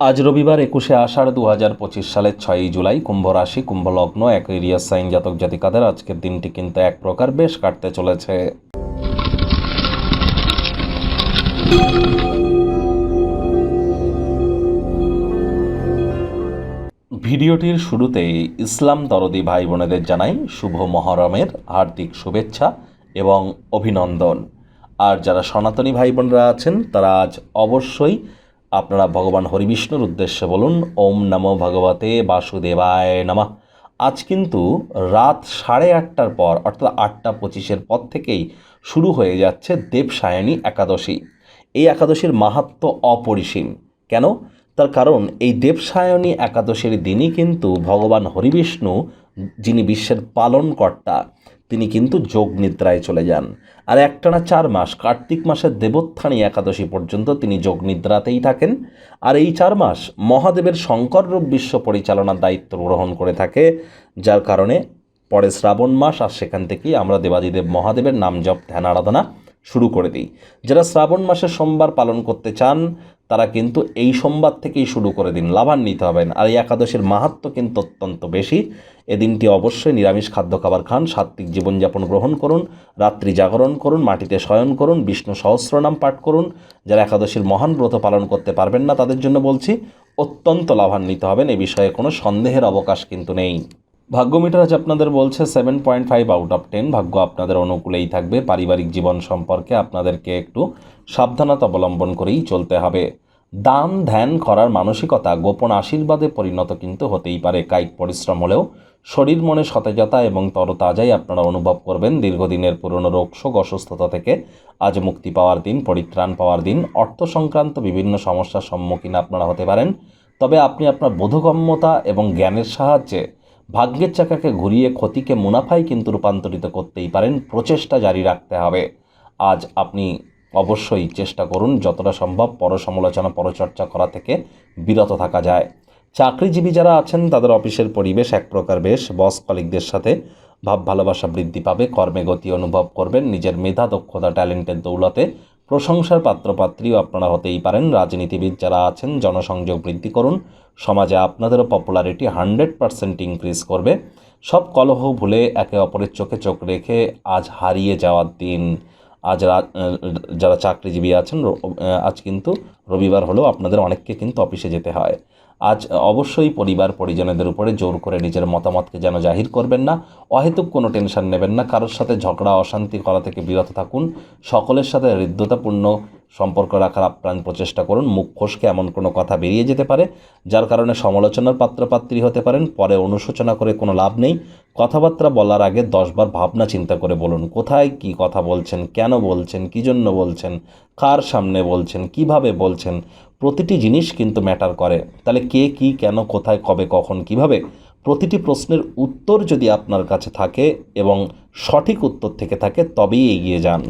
আজ রবিবার একুশে আষাঢ় দু হাজার পঁচিশ সালের ছয়ই জুলাই কুম্ভ রাশি কুম্ভ লগ্ন অ্যাকুইরিয়াস সাইন জাতক জাতিকাদের আজকের দিনটি কিন্তু এক প্রকার বেশ কাটতে চলেছে। ভিডিওটির শুরুতেই ইসলাম দরদি ভাই বোনেদের জানাই শুভ মহরমের হার্দিক শুভেচ্ছা এবং অভিনন্দন। আর যারা সনাতনী ভাই বোনরা আছেন, তারা আজ অবশ্যই আপনারা ভগবান হরিবিষ্ণুর উদ্দেশ্যে বলুন, ওম নমো ভগবতে বাসুদেবায় নমঃ। আজ কিন্তু রাত সাড়ে আটটার পর, অর্থাৎ আটটা পঁচিশের পর থেকেই শুরু হয়ে যাচ্ছে দেবসায়নী একাদশী। এই একাদশীর মাহাত্ম অপরিসীম। কেন? তার কারণ এই দেবসায়নী একাদশীর দিনই কিন্তু ভগবান হরিবিষ্ণু, যিনি বিশ্বের পালনকর্তা তিনি কিন্তু যোগ নিদ্রায় চলে যান। আর একটানা চার মাস, কার্তিক মাসের দেবোত্থানী একাদশী পর্যন্ত তিনি যোগ নিদ্রাতেই থাকেন। আর এই চার মাস মহাদেবের শঙ্কর রূপ বিশ্ব পরিচালনার দায়িত্ব গ্রহণ করে থাকে, যার কারণে পরে শ্রাবণ মাস, আর সেখান থেকেই আমরা দেবাদিদেব মহাদেবের নাম জপ, ধ্যান, আরাধনা শুরু করে দিই। যারা শ্রাবণ মাসের সোমবার পালন করতে চান, তারা কিন্তু এই সোমবার থেকেই শুরু করে দিন। লাভান্বিত হবেন আর এই একাদশীর মাহাত্ম কিন্তু অত্যন্ত বেশি। এ দিনটি অবশ্যই নিরামিষ খাদ্য খাবার খান, সাত্ত্বিক জীবনযাপন গ্রহণ করুন, রাত্রি জাগরণ করুন, মাটিতে শয়ন করুন, বিষ্ণু সহস্রনাম পাঠ করুন। যারা একাদশীর মহান ব্রত পালন করতে পারবেন না, তাদের জন্য বলছি, অত্যন্ত লাভান্বিত হবেন। এ বিষয়ে কোনো সন্দেহের অবকাশ কিন্তু নেই। ভাগ্য মিটার আজ আপনাদের বলছে seven point five out of ten ভাগ্য আপনাদের অনুকূলেই থাকবে। পারিবারিক জীবন সম্পর্কে আপনাদেরকে একটু সাবধানতা অবলম্বন করেই চলতে হবে। দান ধ্যান করার মানসিকতা গোপন আশীর্বাদে পরিণত কিন্তু হতেই পারে। কায়িক পরিশ্রম হলেও শরীর মনে সতেজতা এবং তরতাজাই আপনারা অনুভব করবেন। দীর্ঘদিনের পুরনো রোগ, শোক, অসুস্থতা থেকে আজ মুক্তি পাওয়ার দিন, পরিত্রাণ পাওয়ার দিন, অর্থ সংক্রান্ত বিভিন্ন সমস্যার সম্মুখীন আপনারা হতে পারেন। তবে আপনি আপনার বোধগম্যতা এবং জ্ঞানের সাহায্যে ভাগ্যের চাকাকে ঘুরিয়ে ক্ষতিকে মুনাফায় কিন্তু রূপান্তরিত করতেই পারেন, প্রচেষ্টা জারি রাখতে হবে। আজ আপনি অবশ্যই চেষ্টা করুন যতটা সম্ভব পরসমালোচনা, পরচর্চা করা থেকে বিরত থাকা যায়। চাকরিজীবী যারা আছেন, তাদের অফিসের পরিবেশ এক প্রকার বেশ। বস কলিকদের সাথে ভাব ভালোবাসা বৃদ্ধি পাবে, কর্মে গতি অনুভব করবেন, নিজের মেধা, দক্ষতা, ট্যালেন্টের দৌলতে প্রশংসার পাত্রপাত্রীও আপনারা হতেই পারেন। রাজনীতিবিদ যারা আছেন, জনসংযোগ বৃদ্ধি করুন। সমাজে আপনাদেরও পপুলারিটি হান্ড্রেড পারসেন্ট ইনক্রিজ করবে। সব কলহ ভুলে একে অপরের চোখে চোখ রেখে আজ হারিয়ে যাওয়ার দিন। আজ যারা চাকরিজীবী আছেন আজ কিন্তু রবিবার হলেও আপনাদের অনেককে কিন্তু অফিসে যেতে হয়। আজ অবশ্যই পরিবার পরিজনদের উপরে জোর করে নিজের মতামতকে যেন জাহির করবেন না, অহেতুক কোনো টেনশন নেবেন না, কারোর সাথে ঝগড়া, অশান্তি করা থেকে বিরত থাকুন, সকলের সাথে হৃদ্যতাপূর্ণ সম্পর্ক রাখার আপ্রাণ প্রচেষ্টা করুন, মুখ ফসকে এমন কোনো কথা বেরিয়ে যেতে পারে, যার কারণে সমালোচনার পাত্রপাত্রী হতে পারেন, পরে অনুশোচনা করে কোনো লাভ নেই, কথাবার্তা বলার আগে দশবার ভাবনা চিন্তা করে বলুন, কোথায় কি কথা বলছেন, কেন বলছেন, কী জন্য বলছেন, কার সামনে বলছেন, কীভাবে বলছেন প্রতিটি জিনিস কিন্তু ম্যাটার করে। তাহলে কে কি, কেন, কোথায়, কবে, কখন, কীভাবে? প্রতিটি প্রশ্নের উত্তর যদি আপনার কাছে থাকে এবং সঠিক উত্তর থেকে থাকে, তবেই এগিয়ে যান।